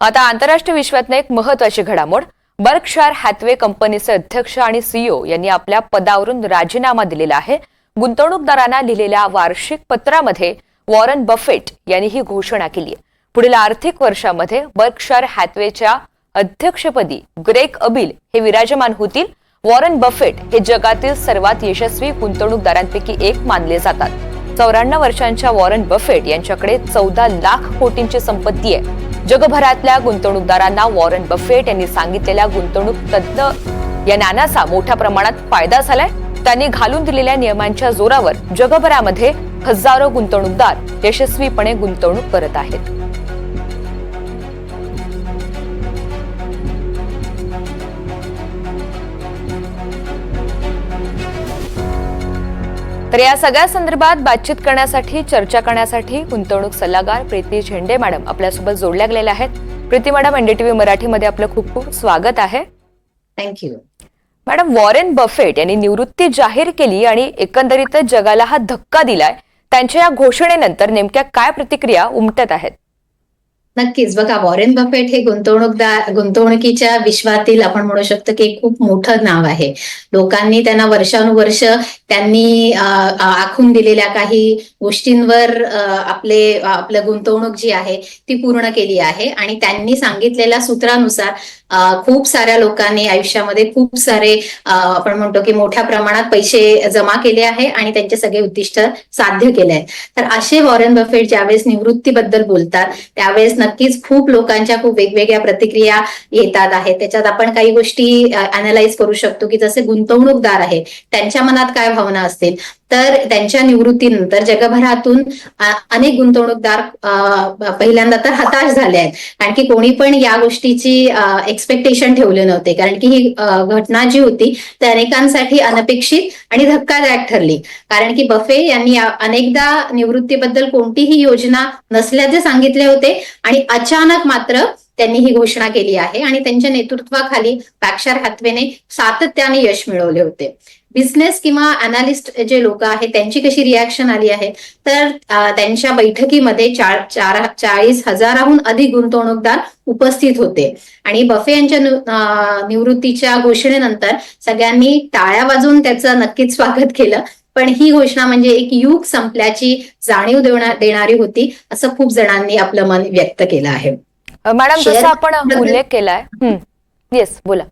आता आंतरराष्ट्रीय विश्वातनं एक महत्वाची घडामोड बर्कशायर हॅथवे कंपनीचे अध्यक्ष आणि सीईओ यांनी आपल्या पदावरून राजीनामा दिलेला आहे. गुंतवणूकदारांना लिहिलेल्या वार्षिक पत्रामध्ये वॉरन बफेट यांनी ही घोषणा केली आहे. पुढील आर्थिक वर्षामध्ये बर्कशायर हॅथवेच्या अध्यक्षपदी ग्रेक अबिल हे विराजमान होतील. वॉरन बफेट हे जगातील सर्वात यशस्वी गुंतवणूकदारांपैकी एक मानले जातात. चौऱ्याण्णव वर्षांच्या वॉरन बफेट यांच्याकडे चौदा लाख कोटींची संपत्ती आहे. जगभरातल्या गुंतवणूकदारांना वॉरन बफेट यांनी सांगितलेल्या गुंतवणूक तज्ज्ञ या ज्ञानाचा मोठ्या प्रमाणात फायदा झालाय. त्यांनी घालून दिलेल्या नियमांच्या जोरावर जगभरामध्ये हजारो गुंतवणूकदार यशस्वीपणे गुंतवणूक करत आहेत. तर या सगळ्या संदर्भात बातचीत करण्यासाठी चर्चा करण्यासाठी गुंतवणूक सल्लागार प्रीती झेंडे मॅडम आपल्यासोबत जोडल्या गेलेल्या आहेत. प्रीती मॅडम एनडीटीव्ही मराठीमध्ये आपलं खूप खूप स्वागत आहे. थँक्यू मॅडम वॉरेन बफेट यांनी निवृत्ती जाहीर केली आणि एकंदरीतच जगाला हा धक्का दिलाय. त्यांच्या या घोषणेनंतर नेमक्या काय प्रतिक्रिया उमटत आहेत? नक्कीच. बघा वॉरेन बफेट हे गुंतवणूकदार गुंतवणुकीच्या विश्वातील आपण म्हणू शकतो की खूप मोठं नाव आहे. लोकांनी त्यांना वर्षानुवर्ष त्यांनी आखून दिलेल्या काही गोष्टींवर आपले आपलं गुंतवणूक जी आहे ती पूर्ण केली आहे. आणि त्यांनी सांगितलेल्या सूत्रानुसार खूप साऱ्या लोकांनी आयुष्यामध्ये खूप सारे आपण म्हणतो की मोठ्या प्रमाणात पैसे जमा केले आहे आणि त्यांचे सगळे उद्दिष्ट साध्य केले आहेत. तर असे वॉरेन बफेट ज्यावेळेस निवृत्तीबद्दल बोलतात त्यावेळेस नक्कीच खूप लोकांच्या खूप वेगवेगळ्या प्रतिक्रिया येतात आहेत. त्याच्यात आपण काही गोष्टी अनालाइज करू शकतो की जसे गुंतवणूकदार आहे त्यांच्या मनात काय भावना असतील? तर त्यांच्या निवृत्तीनंतर जगभरातून अनेक गुंतवणूकदार पहिल्यांदा तर हताश झाले आहेत. कारण की कोणी पण या गोष्टीची एक्सपेक्टेशन ठेवले नव्हते. कारण की ही घटना जी होती ती अनेकांसाठी अनपेक्षित आणि धक्कादायक ठरली. कारण की बफे यांनी अनेकदा निवृत्तीबद्दल कोणतीही योजना नसल्याचे सांगितले होते आणि अचानक मात्र त्यांनी ही घोषणा केली आहे आणि त्यांच्या नेतृत्वाखाली पॅक्शार हातवेने सातत्याने यश मिळवले होते. बिझनेस किंवा अनालिस्ट जे लोक आहेत त्यांची कशी रिॲक्शन आली आहे? तर त्यांच्या बैठकीमध्ये चार चार चाळीस हजाराहून अधिक गुंतवणूकदार उपस्थित होते. आणि बफे यांच्या निवृत्तीच्या घोषणेनंतर सगळ्यांनी टाळ्या वाजवून त्याचं नक्कीच स्वागत केलं. पण ही घोषणा म्हणजे एक युग संपल्याची जाणीव देणारी होती असं खूप जणांनी आपलं मन व्यक्त केलं आहे. मॅडम जसं आपण उल्लेख केलाय येस बोला.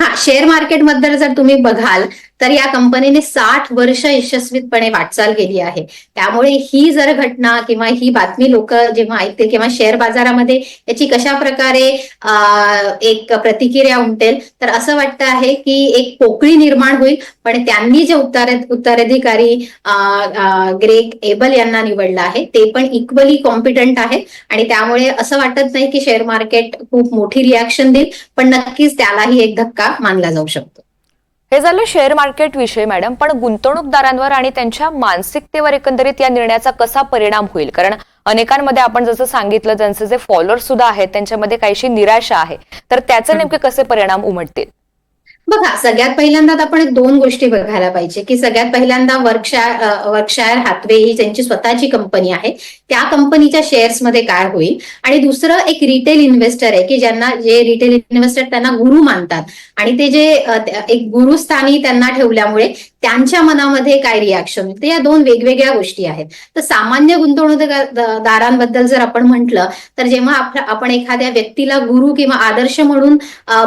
हा शेअर मार्केटबद्दल जर तुम्ही बघाल तर या कंपनीने साठ वर्ष यशस्वीपणे वाटचाल केली आहे. त्यामुळे ही जर घटना किंवा ही बातमी लोक जेव्हा ऐकतील किंवा शेअर बाजारामध्ये याची कशा प्रकारे एक प्रतिक्रिया उमटेल तर असं वाटतं आहे की एक पोकळी निर्माण होईल. पण त्यांनी जे उत्तर उत्तराधिकारी ग्रेक ग्रेग एबल यांना निवडलं आहे ते पण इक्वली कॉम्पिटंट आहेत. आणि त्यामुळे असं वाटत नाही की शेअर मार्केट खूप मोठी रिॲक्शन देईल पण नक्कीच त्यालाही एक धक्का मानला जाऊ शकतो. हे झालं शेअर मार्केट विषय मॅडम पण गुंतवणूकदारांवर आणि त्यांच्या मानसिकतेवर एकंदरीत या निर्णयाचा कसा परिणाम होईल? कारण अनेकांमध्ये आपण जसं सांगितलं त्यांचे जे फॉलोअर्स सुद्धा आहेत त्यांच्यामध्ये काहीशी निराशा आहे. तर त्याचे नेमके कसे परिणाम उमटतील? बघा सगळ्यात पहिल्यांदा आपण एक दोन गोष्टी बघायला पाहिजे की सगळ्यात पहिल्यांदा वर्कशायर वर्कशायर हातवे ही त्यांची स्वतःची कंपनी आहे. त्या कंपनीच्या शेअर्समध्ये काय होईल? आणि दुसरं एक रिटेल इन्व्हेस्टर आहे की ज्यांना जे रिटेल इन्व्हेस्टर त्यांना गुरु मानतात. आणि ते जे एक गुरुस्थानी त्यांना ठेवल्यामुळे त्यांच्या मनामध्ये काय रिॲक्शन होईल? तर या दोन वेगवेगळ्या गोष्टी आहेत. तर सामान्य गुंतवणूकदारांबद्दल जर आपण म्हटलं तर जेव्हा आपण एखाद्या व्यक्तीला गुरु किंवा आदर्श म्हणून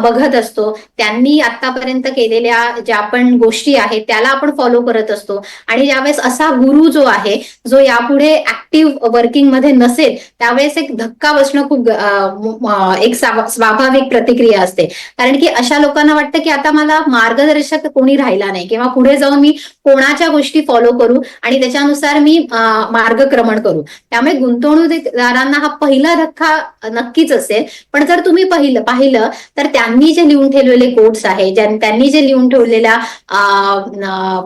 बघत असतो त्यांनी आतापर्यंत केलेल्या ज्या आपण गोष्टी आहेत त्याला आपण फॉलो करत असतो. आणि ज्यावेळेस असा गुरु जो आहे जो यापुढे ऍक्टिव्ह वर्किंगमध्ये नसेल त्यावेळेस एक धक्का बसणं खूप एक स्वाभाविक प्रतिक्रिया असते. कारण की अशा लोकांना वाटतं की आता मला मार्गदर्शक कोणी राहिला नाही किंवा पुढे जाऊन मी कोणाच्या गोष्टी फॉलो करू आणि त्याच्यानुसार मी मार्गक्रमण करू. त्यामुळे गुंतवणूकदारांना हा पहिला धक्का नक्कीच असेल. पण जर तुम्ही पाहिलं पाहिलं तर त्यांनी जे लिहून ठेवलेले कोट्स आहेत ज्यां- त्यांनी जे लिहून ठेवलेल्या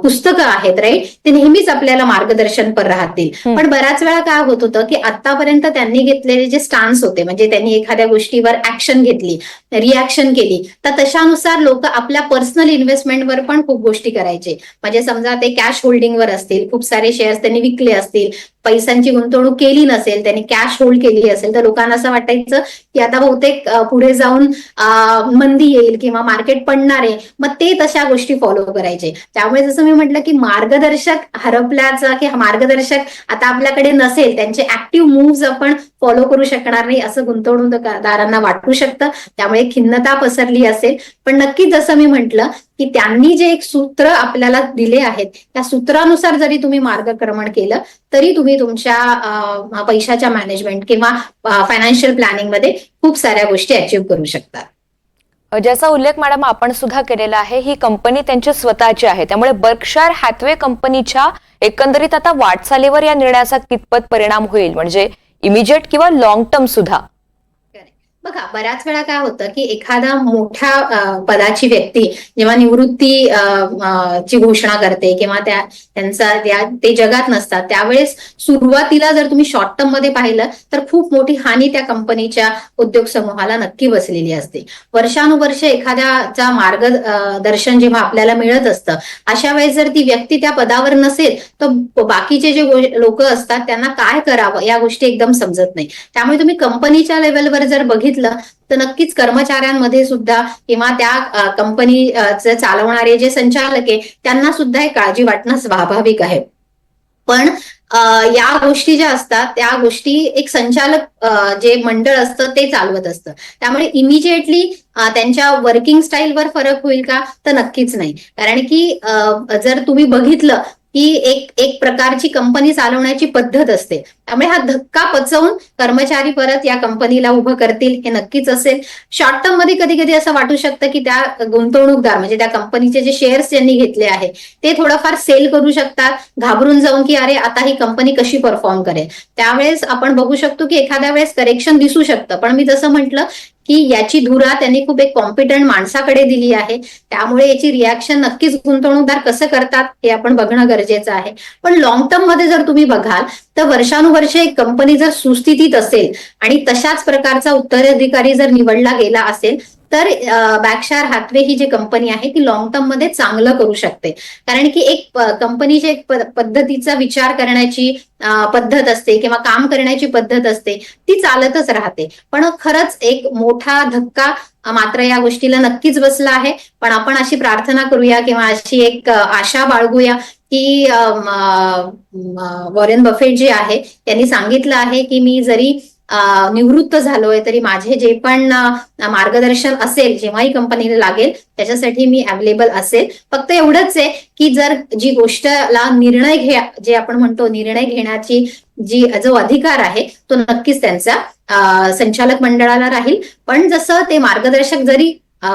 पुस्तकं आहेत राईट ते नेहमीच आपल्याला मार्गदर्शनपर राहतील. हम्म. पण बऱ्याच वेळा काय होत होतं की आतापर्यंत त्यांनी घेतलेले जे स्टान्स होते म्हणजे त्यांनी एखाद्या गोष्टीवर ऍक्शन घेतली रिॲक्शन केली तर तशानुसार लोक आपल्या पर्सनल इन्व्हेस्टमेंटवर पण खूप गोष्टी करायचे. म्हणजे समजा ते कॅश होल्डिंगवर असतील खूप सारे शेअर्स त्यांनी विकले असतील पैशांची गुंतवणूक केली नसेल त्यांनी कॅश होल्ड केली असेल तर लोकांना असं वाटायचं की आता बहुतेक पुढे जाऊन मंदी येईल किंवा मार्केट पडणार आहे मग ते तशा गोष्टी फॉलो करायचे. त्यामुळे जसं मी म्हटलं की मार्गदर्शक हरपल्याचा की मार्गदर्शक आता आपल्याकडे नसेल त्यांचे ऍक्टिव्ह मूव्ह आपण फॉलो करू शकणार नाही असं गुंतवणूकदारांना वाटू शकतं. त्यामुळे खिन्नता पसरली असेल. पण नक्कीच जसं मी म्हटलं की त्यांनी जे एक सूत्र आपल्याला दिले आहेत त्या सूत्रानुसार जरी तुम्ही मार्गक्रमण केलं तरी तुम्ही तुमच्या पैशाच्या मॅनेजमेंट किंवा फायनान्शियल प्लॅनिंगमध्ये खूप साऱ्या गोष्टी अचीव्ह करू शकता ज्याचा उल्लेख मॅडम आपण सुद्धा केलेला आहे ही कंपनी त्यांची स्वतःची आहे. त्यामुळे बर्कशायर हॅथवे कंपनीच्या एकंदरीत आता वाटचालीवर या निर्णयाचा कितपत परिणाम होईल? म्हणजे इमिजिएट किंवा लॉंग टर्म सुद्धा? बघा बऱ्याच वेळा काय होतं की एखादा मोठ्या पदाची व्यक्ती जेव्हा निवृत्ती ची घोषणा करते किंवा त्या त्यांचा ते जगात नसतात त्यावेळेस सुरुवातीला जर तुम्ही शॉर्ट टर्ममध्ये पाहिलं तर खूप मोठी हानी त्या कंपनीच्या उद्योग समूहाला नक्की बसलेली असते. वर्षानुवर्ष एखाद्याचा मार्गदर्शन जेव्हा आपल्याला मिळत असतं अशा वेळेस जर ती व्यक्ती त्या पदावर नसेल तर बाकीचे जे लोक असतात त्यांना काय करावं या गोष्टी एकदम समजत नाही. त्यामुळे तुम्ही कंपनीच्या लेवलवर जर बघितलं तर नक्कीच कर्मचाऱ्यांमध्ये सुद्धा किंवा त्या कंपनीचे चालवणारे जे संचालक आहे त्यांना सुद्धा हे काळजी वाटणं स्वाभाविक आहे. पण या गोष्टी ज्या असतात त्या गोष्टी एक संचालक जे मंडळ असतं ते चालवत असतं. त्यामुळे इमिजिएटली त्यांच्या वर्किंग स्टाईलवर फरक होईल का? तर नक्कीच नाही. कारण की जर तुम्ही बघितलं ही एक एक प्रकारची कंपनी चालवण्याची पद्धत असते. त्यामुळे हा धक्का पचवून कर्मचारी परत या कंपनीला उभं करतील हे नक्कीच असेल. शॉर्ट टर्ममध्ये कधी कधी असं वाटू शकतं की त्या गुंतवणूकदार म्हणजे त्या कंपनीचे जे शेअर्स ज्यांनी घेतले आहे ते थोडंफार सेल करू शकतात घाबरून जाऊन की अरे आता ही कंपनी कशी परफॉर्म करेल. त्यावेळेस आपण बघू शकतो की एखाद्या वेळेस करेक्शन दिसू शकतं. पण मी जसं म्हटलं की याची धुरा त्यांनी खूप एक कॉम्पिटंट माणसाकडे दिली आहे. त्यामुळे याची रिॲक्शन नक्कीच गुंतवणूकदार कसं करतात हे आपण बघणं गरजेचं आहे. पण लॉंग टर्ममध्ये जर तुम्ही बघाल तर वर्षानुवर्ष एक कंपनी जर सुस्थितीत असेल आणि तशाच प्रकारचा उत्तराधिकारी जर निवडला गेला असेल तर बॅकशार हातवे ही जी कंपनी आहे ती लॉंग टर्ममध्ये चांगलं करू शकते. कारण की एक कंपनीची एक पद्धतीचा विचार करण्याची पद्धत असते किंवा काम करण्याची पद्धत असते ती चालतच राहते. पण खरंच एक मोठा धक्का मात्र या गोष्टीला नक्कीच बसला आहे. पण आपण अशी प्रार्थना करूया किंवा अशी एक आशा बाळगूया की वॉरेन बफेट जे आहे त्यांनी सांगितलं आहे की मी जरी निवृत्त झालोय तरी माझे जे पण मार्गदर्शन असेल जेव्हाही कंपनीला लागेल त्याच्यासाठी मी अवेलेबल असेल. फक्त एवढंच आहे की जर जी गोष्टला निर्णय घ्या जे आपण म्हणतो निर्णय घेण्याची जी जो अधिकार आहे तो नक्कीच त्यांचा संचालक मंडळाला राहील. पण जसं ते मार्गदर्शक जरी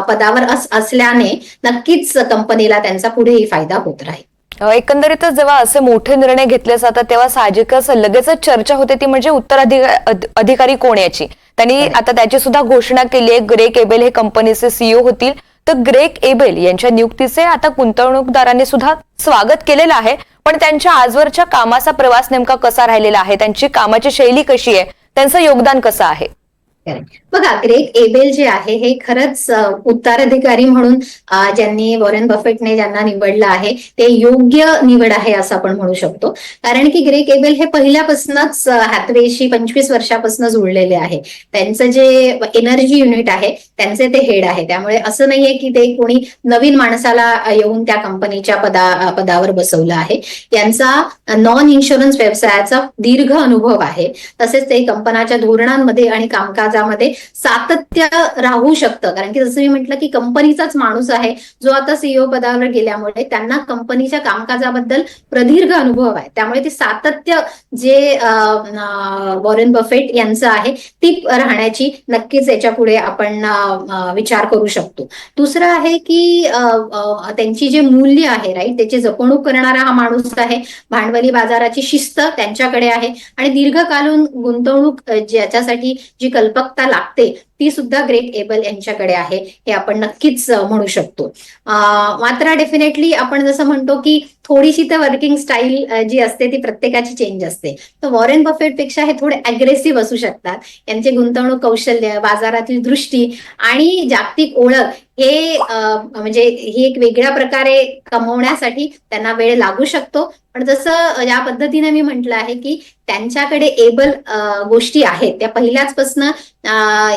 पदावर अस असल्याने नक्कीच कंपनीला त्यांचा पुढेही फायदा होत राहील. एकंदरीतच जेव्हा असे मोठे निर्णय घेतले जातात तेव्हा साहजिकच लगेचच चर्चा होते ती म्हणजे उत्तराधिकारी अधिकारी कोण याची? त्यांनी. आता त्याची सुद्धा घोषणा केली आहे. ग्रेक एबेल हे कंपनीचे सीईओ होतील. तर ग्रेक एबेल यांच्या नियुक्तीचे आता गुंतवणूकदारांनी सुद्धा स्वागत केलेलं आहे. पण त्यांच्या आजवरच्या कामाचा प्रवास नेमका कसा राहिलेला आहे? त्यांची कामाची शैली कशी आहे? त्यांचं योगदान कसं आहे. बघा ग्रेक एबेल जे आहे हे खरंच उत्तराधिकारी म्हणून ज्यांनी वॉरेन बफेटने ज्यांना निवडलं आहे ते योग्य निवड आहे असं आपण म्हणू शकतो. कारण की ग्रेक एबेल हे पहिल्यापासूनच हॅथवेशी पंचवीस वर्षापासून जुळलेले आहे. त्यांचं जे एनर्जी युनिट आहे त्यांचे ते हेड आहे. त्यामुळे असं नाहीये की ते कोणी नवीन माणसाला येऊन त्या कंपनीच्या पदा पदावर बसवलं आहे. यांचा नॉन इन्शुरन्स व्यवसायाचा दीर्घ अनुभव आहे. तसेच ते कंपनाच्या धोरणांमध्ये आणि कामकाज समाजामध्ये सातत्य राहू शकतं. कारण की जसं मी म्हटलं की कंपनीचाच माणूस आहे जो आता सीईओ पदावर गेल्यामुळे त्यांना कंपनीच्या कामकाजाबद्दल प्रदीर्घ अनुभव आहे. त्यामुळे ते सातत्य जे वॉरेन बफेट यांचं आहे ती राहण्याची नक्कीच याच्यापुढे आपण विचार करू शकतो. दुसरं आहे की त्यांची जे मूल्य आहे राईट त्याची जपणूक करणारा हा माणूस आहे. भांडवली बाजाराची शिस्त त्यांच्याकडे आहे. आणि दीर्घकालीन गुंतवणूक ज्याच्यासाठी जी कल्पक परिपक्वता लागते ती सुद्धा ग्रेट एबल यांच्याकडे आहे हे आपण नक्कीच म्हणू शकतो. मात्र डेफिनेटली आपण जसं म्हणतो की थोडीशी तर वर्किंग स्टाईल जी असते ती प्रत्येकाची चेंज असते. तर वॉरेन बफेटपेक्षा हे थोडे अग्रेसिव्ह असू शकतात. यांचे गुंतवणूक कौशल्य बाजारातील दृष्टी आणि जागतिक ओळख हे म्हणजे ही एक वेगळ्या प्रकारे कमवण्यासाठी त्यांना वेळ लागू शकतो. पण जसं या पद्धतीने मी म्हटलं आहे की त्यांच्याकडे एबल गोष्टी आहेत. त्या पहिल्याचपासून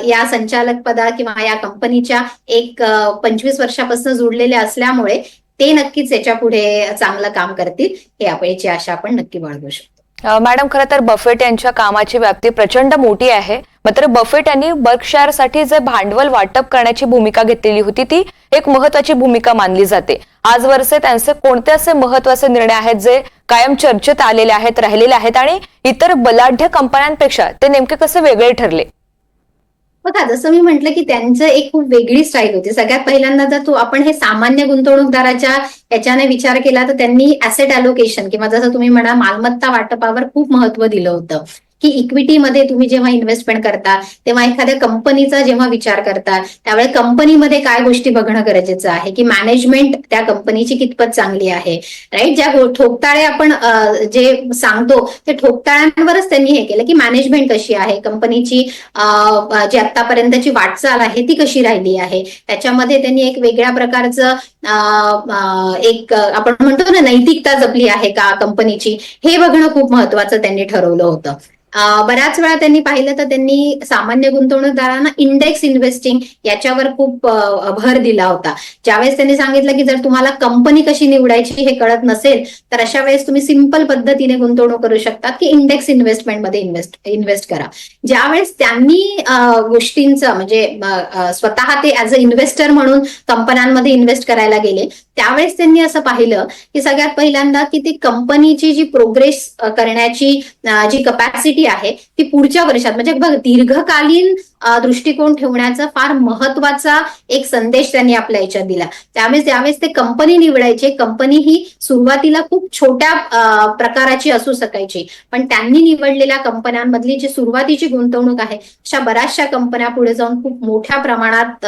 या संचालक पदा किंवा या कंपनीच्या एक पंचवीस वर्षापासून जुडलेल्या असल्यामुळे ते नक्कीच याच्यापुढे चांगलं काम करतील. हे आपण आशा आपण नक्की बाळगू शकतो. मॅडम खरं तर बफेट यांच्या कामाची व्याप्ती प्रचंड मोठी आहे. मात्र बफेट यांनी बर्कशायरसाठी जे भांडवल वाटप करण्याची भूमिका घेतलेली होती ती एक महत्वाची भूमिका मानली जाते. आजवरचे त्यांचे कोणते असे महत्त्वाचे निर्णय आहेत जे कायम चर्चेत आलेले आहेत राहिलेले आहेत आणि इतर बलाढ्य कंपन्यांपेक्षा ते नेमके कसे वेगळे ठरले? बघा जसं मी म्हटलं की त्यांचं एक खूप वेगळी स्टाईल होती. सगळ्यात पहिल्यांदा जर तू आपण हे सामान्य गुंतवणूकदाराच्या याच्याने विचार केला तर त्यांनी ऍसेट अलोकेशन किंवा जसं तुम्ही म्हणा मालमत्ता वाटपावर खूप महत्त्व दिलं होतं. की इक्विटीमध्ये तुम्ही जेव्हा इन्व्हेस्टमेंट करता तेव्हा एखाद्या कंपनीचा जेव्हा विचार करता त्यावेळेस कंपनीमध्ये काय गोष्टी बघणं गरजेचं आहे? की मॅनेजमेंट त्या कंपनीची कितपत चांगली आहे? राईट ज्या ठोकताळे आपण जे सांगतो ते ठोकताळ्यांवरच त्यांनी हे केलं की मॅनेजमेंट कशी आहे? कंपनीची जी आतापर्यंतची वाटचाल आहे ती कशी राहिली आहे? त्याच्यामध्ये त्यांनी एक वेगळ्या प्रकारचं एक आपण म्हणतो ना नैतिकता जपली आहे का कंपनीची हे बघणं खूप महत्वाचं त्यांनी ठरवलं होतं. बऱ्याच वेळा त्यांनी पाहिलं तर त्यांनी सामान्य गुंतवणूकदारांना इंडेक्स इन्व्हेस्टिंग याच्यावर खूप भर दिला होता. ज्यावेळेस त्यांनी सांगितलं की जर तुम्हाला कंपनी कशी निवडायची हे कळत नसेल तर अशा वेळेस तुम्ही सिंपल पद्धतीने गुंतवणूक करू शकता की इंडेक्स इन्व्हेस्टमेंटमध्ये इन्व्हेस्ट इन्व्हेस्ट करा. ज्यावेळेस त्यांनी गोष्टींचं म्हणजे स्वतः ते ऍज अ इन्व्हेस्टर म्हणून कंपन्यांमध्ये इन्व्हेस्ट करायला गेले त्यावेळेस त्यांनी असं पाहिलं की सगळ्यात पहिल्यांदा की ती कंपनीची जी प्रोग्रेस करण्याची जी कपॅसिटी आहे. ती पुढच्या वर्षात म्हणजे बघ दीर्घकालीन दृष्टिकोन ठेवण्याचा फार महत्त्वाचा एक संदेश त्यांनी आपल्या याच्यात दिला. त्यामुळे ज्यावेळेस ते कंपनी निवडायचे. कंपनी ही सुरुवातीला खूप छोट्या प्रकाराची असू शकायची. पण त्यांनी निवडलेल्या कंपन्यांमधली जी सुरुवातीची गुंतवणूक आहे अशा बऱ्याचशा कंपन्या पुढे जाऊन खूप मोठ्या प्रमाणात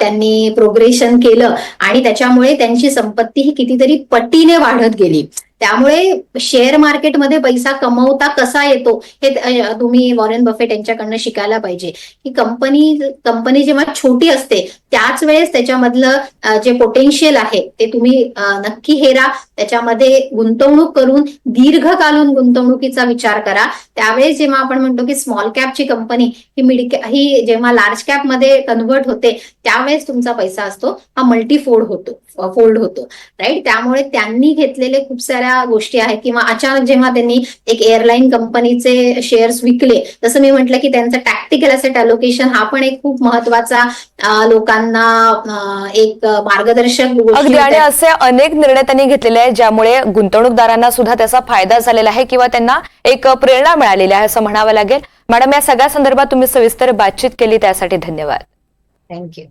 त्यांनी प्रोग्रेशन केलं आणि त्याच्यामुळे त्यांची संपत्ती ही कितीतरी पटीने वाढत गेली. त्यामुळे शेअर मार्केटमध्ये पैसा कमवता कसा येतो हे तुम्ही वॉरेन बफेट यांच्याकडनं शिकायला पाहिजे. की कंपनी कंपनी जेव्हा छोटी असते त्याच वेळेस त्याच्यामधलं जे पोटेन्शियल आहे ते तुम्ही नक्की हेरा. त्याच्यामध्ये गुंतवणूक करून दीर्घकालीन गुंतवणुकीचा विचार करा. त्यावेळेस जेव्हा आपण म्हणतो की स्मॉल कॅपची कंपनी ही मिड ही जेव्हा लार्ज कॅपमध्ये कन्वर्ट होते त्यावेळेस तुमचा पैसा असतो. हा मल्टीफोल्ड होतो फोल्ड होतो. राईट त्यामुळे त्यांनी घेतलेले खूप साऱ्या गोष्टी आहेत. किंवा अचानक जेव्हा त्यांनी एक एअरलाईन कंपनीचे शेअर शेअर्स विकले. जसं मी म्हटलं की त्यांचं टॅक्टिकल असेट अलोकेशन हा पण एक खूप महत्त्वाचा लोकांना एक मार्गदर्शक अगदी आणि. असे अनेक निर्णय त्यांनी घेतलेले आहेत ज्यामुळे गुंतवणूकदारांना सुद्धा त्याचा फायदा झालेला आहे किंवा त्यांना एक प्रेरणा मिळालेली आहे असं म्हणावं लागेल. मॅडम या सगळ्या संदर्भात तुम्ही सविस्तर बातचीत केली त्यासाठी धन्यवाद. थँक्यू